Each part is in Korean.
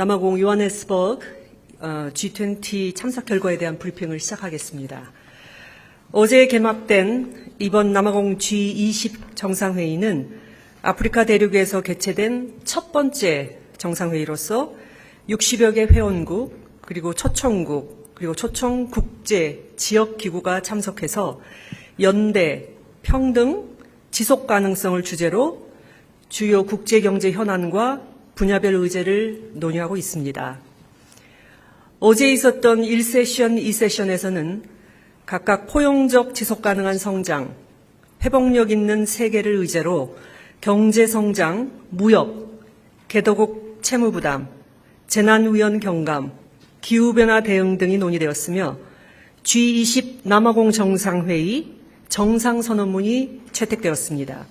남아공 요하네스버그 어, G20 참석 결과에 대한 브리핑을 시작하겠습니다. 어제 개막된 이번 남아공 G20 정상회의는 아프리카 대륙에서 개최된 첫 번째 정상회의로서 60여 개 회원국 그리고 초청국 그리고 초청 국제 지역 기구가 참석해서 연대, 평등, 지속 가능성을 주제로 주요 국제 경제 현안과 분야별 의제를 논의하고 있습니다. 어제 있었던 1세션, 2세션에서는 각각 포용적 지속 가능한 성장, 회복력 있는 세계를 의제로 경제 성장, 무역, 개도국 채무 부담, 재난 위험 경감, 기후 변화 대응 등이 논의되었으며 G20 남아공 정상회의 정상 선언문이 채택되었습니다.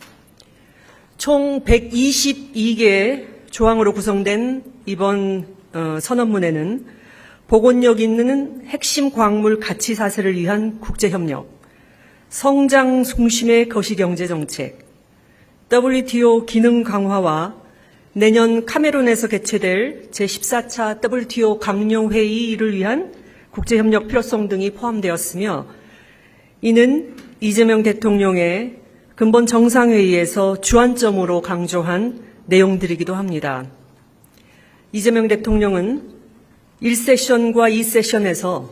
총 122개의 조항으로 구성된 이번 어, 선언문에는 보건력 있는 핵심 광물 가치 사슬을 위한 국제협력, 성장 중심의 거시경제 정책, WTO 기능 강화와 내년 카메룬에서 개최될 제14차 WTO 강령회의를 위한 국제협력 필요성 등이 포함되었으며 이는 이재명 대통령의 근본 정상회의에서 주안점으로 강조한 내용들이기도 합니다. 이재명 대통령은 1세션과 2세션에서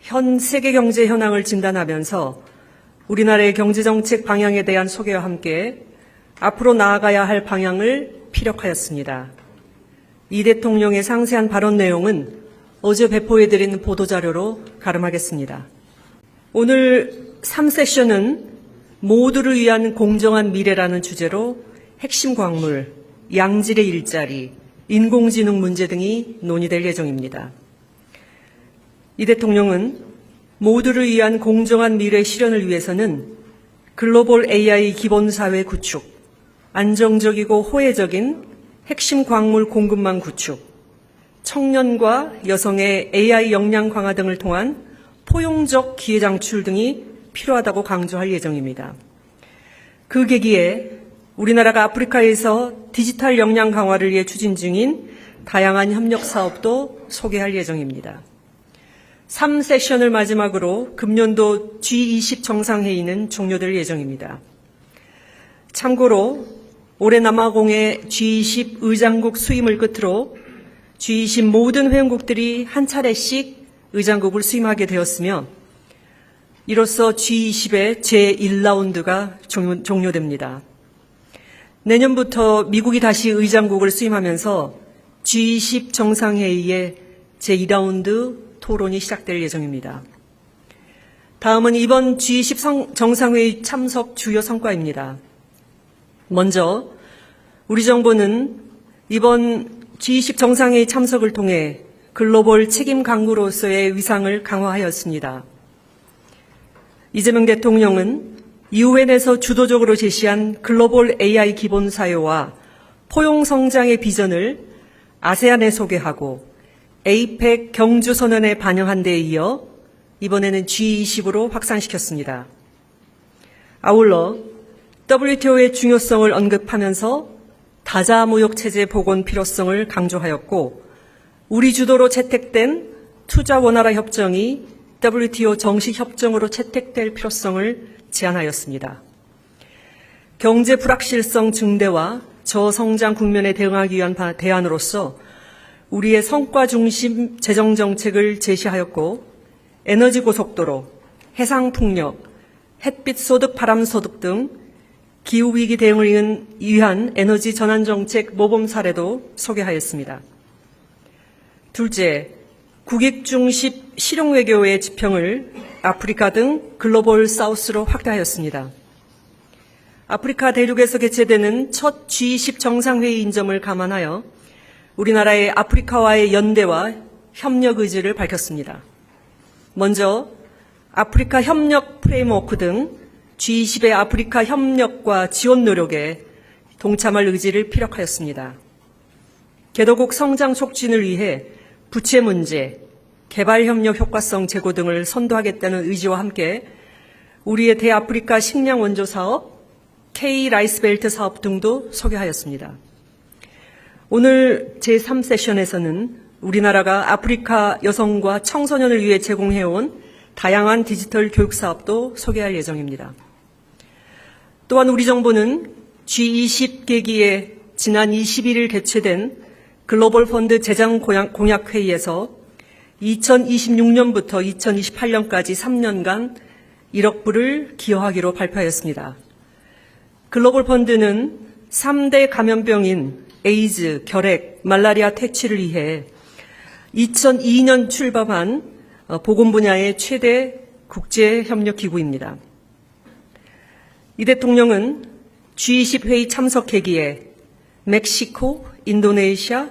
현 세계 경제 현황을 진단하면서 우리나라의 경제정책 방향에 대한 소개와 함께 앞으로 나아가야 할 방향을 피력하였습니다. 이 대통령의 상세한 발언 내용은 어제 배포해드린 보도자료로 가름하겠습니다. 오늘 3세션은 모두를 위한 공정한 미래라는 주제로 핵심 광물, 양질의 일자리, 인공지능 문제 등이 논의될 예정입니다. 이 대통령은 모두를 위한 공정한 미래 실현을 위해서는 글로벌 AI 기본사회 구축, 안정적이고 호혜적인 핵심 광물 공급망 구축, 청년과 여성의 AI 역량 강화 등을 통한 포용적 기회 장출 등이 필요하다고 강조할 예정입니다. 그 계기에 우리나라가 아프리카에서 디지털 역량 강화를 위해 추진 중인 다양한 협력 사업도 소개할 예정입니다. 3세션을 마지막으로 금년도 G20 정상회의는 종료될 예정입니다. 참고로 올해 남아공의 G20 의장국 수임을 끝으로 G20 모든 회원국들이 한 차례씩 의장국을 수임하게 되었으며 이로써 G20의 제1라운드가 종료, 됩니다 내년부터 미국이 다시 의장국을 수임하면서 G20 정상회의의 제2라운드 토론이 시작될 예정입니다. 다음은 이번 G20 정상회의 참석 주요 성과입니다. 먼저 우리 정부는 이번 G20 정상회의 참석을 통해 글로벌 책임 강구로서의 위상을 강화하였습니다. 이재명 대통령은 유엔에서 주도적으로 제시한 글로벌 AI 기본 사유와 포용 성장의 비전을 아세안에 소개하고 에이펙 경주 선언에 반영한 데 이어 이번에는 G20으로 확산시켰습니다. 아울러 WTO의 중요성을 언급하면서 다자무역 체제 복원 필요성을 강조하였고 우리 주도로 채택된 투자 원활화 협정이 WTO 정식 협정으로 채택될 필요성을 제안하였습니다. 경제 불확실성 증대와 저성장 국면에 대응하기 위한 대안으로서 우리의 성과 중심 재정 정책을 제시하였고 에너지 고속도로, 해상 풍력, 햇빛 소득, 바람 소득 등 기후 위기 대응을 위한 에너지 전환 정책 모범 사례도 소개하였습니다. 둘째, 국익 중심 실용 외교의 지평을 아프리카 등 글로벌 사우스로 확대하였습니다. 아프리카 대륙에서 개최되는 첫 G20 정상회의인 점을 감안하여 우리나라의 아프리카와의 연대와 협력 의지를 밝혔습니다. 먼저 아프리카 협력 프레임워크 등 G20의 아프리카 협력과 지원 노력에 동참할 의지를 피력하였습니다. 개도국 성장 촉진을 위해 부채 문제, 개발협력 효과성 제고 등을 선도하겠다는 의지와 함께 우리의 대아프리카 식량 원조 사업, K 라이스벨트 사업 등도 소개하였습니다. 오늘 제3세션에서는 우리나라가 아프리카 여성과 청소년을 위해 제공해온 다양한 디지털 교육 사업도 소개할 예정입니다. 또한 우리 정부는 G20 계기에 지난 21일 개최된 글로벌 펀드 재정 공약- 회의에서 2026년부터 2028년까지 3년간 1억 불을 기여하기로 발표하였습니다. 글로벌 펀드는 3대 감염병인 에이즈, 결핵, 말라리아 퇴치를 위해 2002년 출범한 어, 보건 분야의 최대 국제 협력 기구입니다. 이 대통령은 G20 회의 참석 회기에 멕시코, 인도네시아,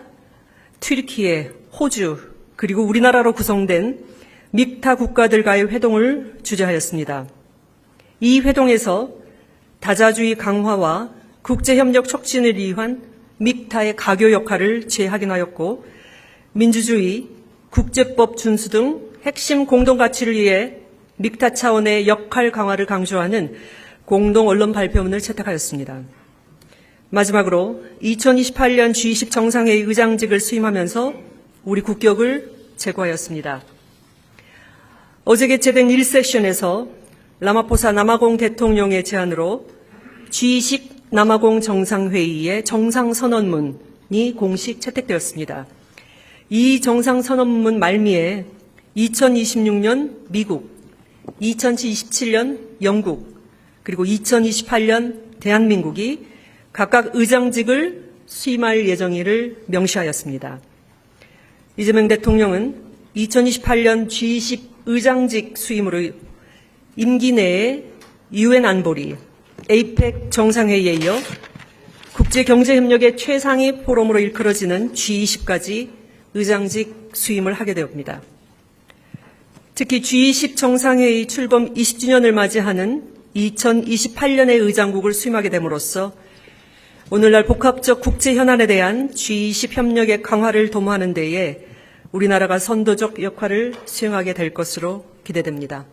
튀르키예, 호주, 그리고 우리나라로 구성된 믹타 국가들과의 회동을 주재하였습니다. 이 회동에서 다자주의 강화와 국제협력 촉진을 위한 믹타의 가교 역할을 재확인하였고 민주주의, 국제법 준수 등 핵심 공동가치를 위해 믹타 차원의 역할 강화를 강조하는 공동 언론 발표문을 채택하였습니다. 마지막으로 2028년 G20 정상회의 의장직을 수임하면서 우리 국격을 제고하였습니다. 어제 개최된 1세션에서 라마포사 남아공 대통령의 제안으로 G20 남아공 정상회의의 정상선언문이 공식 채택되었습니다. 이 정상선언문 말미에 2026년 미국, 2027년 영국, 그리고 2028년 대한민국이 각각 의장직을 수임할 예정일을 명시하였습니다. 이재명 대통령은 2028년 G20 의장직 수임으로 임기 내에 유엔 안보리, 에이펙 정상회의에 이어 국제경제협력의 최상위 포럼으로 일컬어지는 G20까지 의장직 수임을 하게 되옵니다. 특히 G20 정상회의 출범 20주년을 맞이하는 2028년의 의장국을 수임하게 됨으로써 오늘날 복합적 국제 현안에 대한 G20 협력의 강화를 도모하는 데에 우리나라가 선도적 역할을 수행하게 될 것으로 기대됩니다.